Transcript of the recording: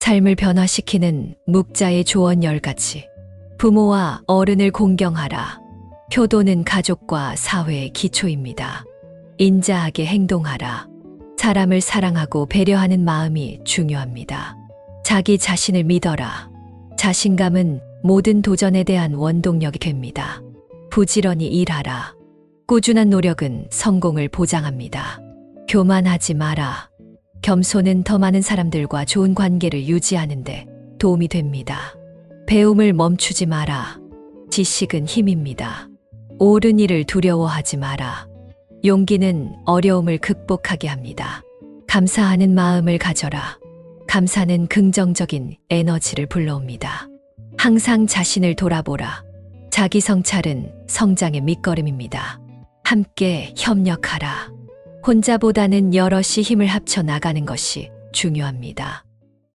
삶을 변화시키는 묵자의 조언 열 가지. 부모와 어른을 공경하라. 효도는 가족과 사회의 기초입니다. 인자하게 행동하라. 사람을 사랑하고 배려하는 마음이 중요합니다. 자기 자신을 믿어라. 자신감은 모든 도전에 대한 원동력이 됩니다. 부지런히 일하라. 꾸준한 노력은 성공을 보장합니다. 교만하지 마라. 겸손은 더 많은 사람들과 좋은 관계를 유지하는데 도움이 됩니다. 배움을 멈추지 마라. 지식은 힘입니다. 옳은 일을 두려워하지 마라. 용기는 어려움을 극복하게 합니다. 감사하는 마음을 가져라. 감사는 긍정적인 에너지를 불러옵니다. 항상 자신을 돌아보라. 자기 성찰은 성장의 밑거름입니다. 함께 협력하라. 혼자보다는 여럿이 힘을 합쳐 나가는 것이 중요합니다.